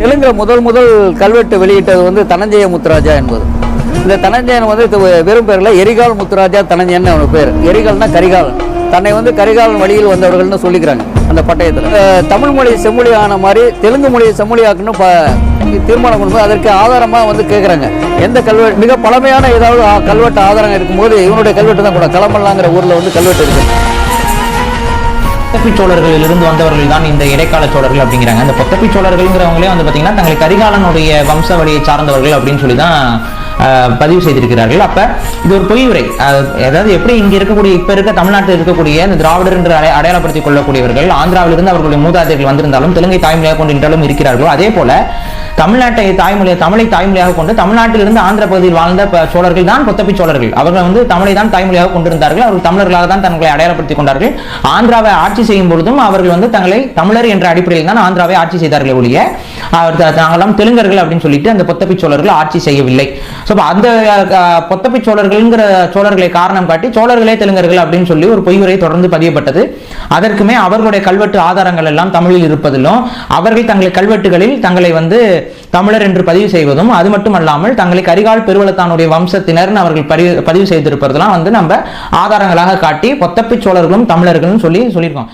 தெலுங்கில் முதல் முதல் கல்வெட்டு வெளியிட்டது வந்து தனஞ்சய முத்துராஜா என்பது. இந்த தனஞ்சயன் வந்து வெறும் பேரில் எரிகால் முத்துராஜா தனஞ்சயன் அவனுக்கு பேர். எரிகால்னா கரிகாலன். தன்னை வந்து கரிகாலன் வழியில் வந்தவர்கள்னு சொல்லிக்கிறாங்க அந்த பட்டயத்தில். தமிழ் மொழி செம்மொழி ஆன மாதிரி தெலுங்கு மொழியை செம்மொழியாக்குன்னு ப தீர்மானம் பண்ணும்போது அதற்கு ஆதாரமாக வந்து கேட்குறாங்க எந்த கல்வெட்டு மிக பழமையான ஏதாவது கல்வெட்டு ஆதாரம் இருக்கும்போது இவனுடைய கல்வெட்டு தான் கூட. களமல்லாங்கிற ஊரில் வந்து கல்வெட்டு இருக்குது பொத்தப்பி சோழர்களிலிருந்து வந்தவர்கள் தான் இந்த இடைக்கால சோழர்கள் அப்படிங்கிறாங்க. அந்த பொத்தப்பி சோழர்கள்ங்கிறவங்களே வந்து பார்த்தீங்கன்னா தங்களை கரிகாலனுடைய வம்சவழியை சார்ந்தவர்கள் அப்படின்னு சொல்லி தான் பதிவு செய்திருக்கிறார்கள். அப்ப இது ஒரு பொய்யுரை அதாவது எப்படி இங்க இருக்கக்கூடிய இப்போ இருக்க தமிழ்நாட்டில் இருக்கக்கூடிய இந்த திராவிடர் என்று அடை- அடையாளப்படுத்திக் கொள்ளக்கூடியவர்கள் ஆந்திராவிலிருந்து அவர்களுடைய மூதாதைகள் வந்திருந்தாலும் தெலுங்கை தாய்மொழியாக கொண்டு இருக்கிறார்களோ அதே போல தமிழ்நாட்டை தாய்மொழியை தமிழை தாய்மொழியாக கொண்டு தமிழ்நாட்டிலிருந்து ஆந்திர பகுதியில் வாழ்ந்த சோழர்கள் தான் கொத்தப்பி சோழர்கள். அவர்கள் வந்து தமிழை தான் தாய்மொழியாக கொண்டிருந்தார்கள். அவர்கள் தமிழர்களாக தான் தங்களை அடையாளப்படுத்திக் கொண்டார்கள். ஆந்திராவை ஆட்சி செய்யும் பொழுதும் அவர்கள் வந்து தங்களை தமிழர் என்ற அடிப்படையில் தான் ஆந்திராவை ஆட்சி செய்தார்களே ஒழிய அவர் தாங்களாம் தெலுங்கர்கள் அப்படின்னு சொல்லிட்டு அந்த பொத்தப்பி சோழர்கள் ஆட்சி செய்யவில்லை. ஸோ அந்த அஹ், பொத்தப்பி சோழர்கள்ங்கிற சோழர்களை காரணம் காட்டி சோழர்களே தெலுங்கர்கள் அப்படின்னு சொல்லி ஒரு பொய்முறை தொடர்ந்து பதியப்பட்டது. அதற்குமே அவர்களுடைய கல்வெட்டு ஆதாரங்கள் எல்லாம் தமிழில் இருப்பதிலும் அவர்கள் தங்கள் கல்வெட்டுகளில் தங்களை வந்து தமிழர் என்று பதிவு செய்வதும் அது மட்டுமல்லாமல் தங்களை கரிகால் பெருவளத்தானுடைய வம்சத்தினர்னு அவர்கள் பதிவு பதிவு செய்திருப்பதெல்லாம் வந்து நம்ம ஆதாரங்களாக காட்டி பொத்தப்பி சோழர்களும் தமிழர்களும் சொல்லி சொல்லியிருக்கோம்.